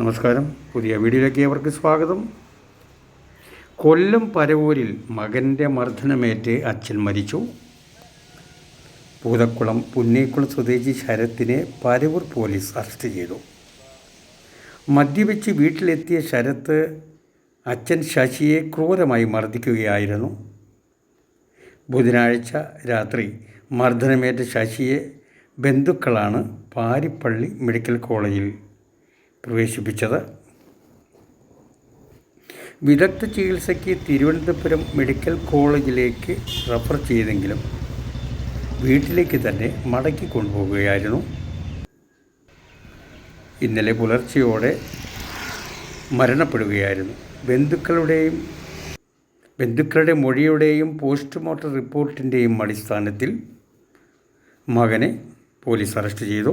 നമസ്കാരം. പുതിയ വീഡിയോയിലേക്ക് ഏവർക്ക് സ്വാഗതം. കൊല്ലം പരവൂരിൽ മകന്റെ മർദ്ദനമേറ്റ് അച്ഛൻ മരിച്ചു. പൂതക്കുളം പുന്നേക്കുളം സ്വദേശി ശരത്തിനെ പരവൂർ പോലീസ് അറസ്റ്റ് ചെയ്തു. മദ്യപിച്ച് വീട്ടിലെത്തിയ ശരത്ത് അച്ഛൻ ശശിയെ ക്രൂരമായി മർദ്ദിക്കുകയായിരുന്നു. ബുധനാഴ്ച രാത്രി മർദ്ദനമേറ്റ ശശിയെ ബന്ധുക്കളാണ് പാരിപ്പള്ളി മെഡിക്കൽ കോളേജിൽ പ്രവേശിപ്പിച്ചത്. വിദഗ്ധ ചികിത്സയ്ക്ക് തിരുവനന്തപുരം മെഡിക്കൽ കോളേജിലേക്ക് റഫർ ചെയ്തെങ്കിലും വീട്ടിലേക്ക് തന്നെ മടക്കി കൊണ്ടുപോവുകയായിരുന്നു. ഇന്നലെ പുലർച്ചയോടെ മരണപ്പെടുകയായിരുന്നു. ബന്ധുക്കളുടെയും ബന്ധുക്കളുടെ മൊഴിയുടെയും പോസ്റ്റ്മോർട്ടം റിപ്പോർട്ടിന്റെയും അടിസ്ഥാനത്തിൽ മകനെ പോലീസ് അറസ്റ്റ് ചെയ്തു.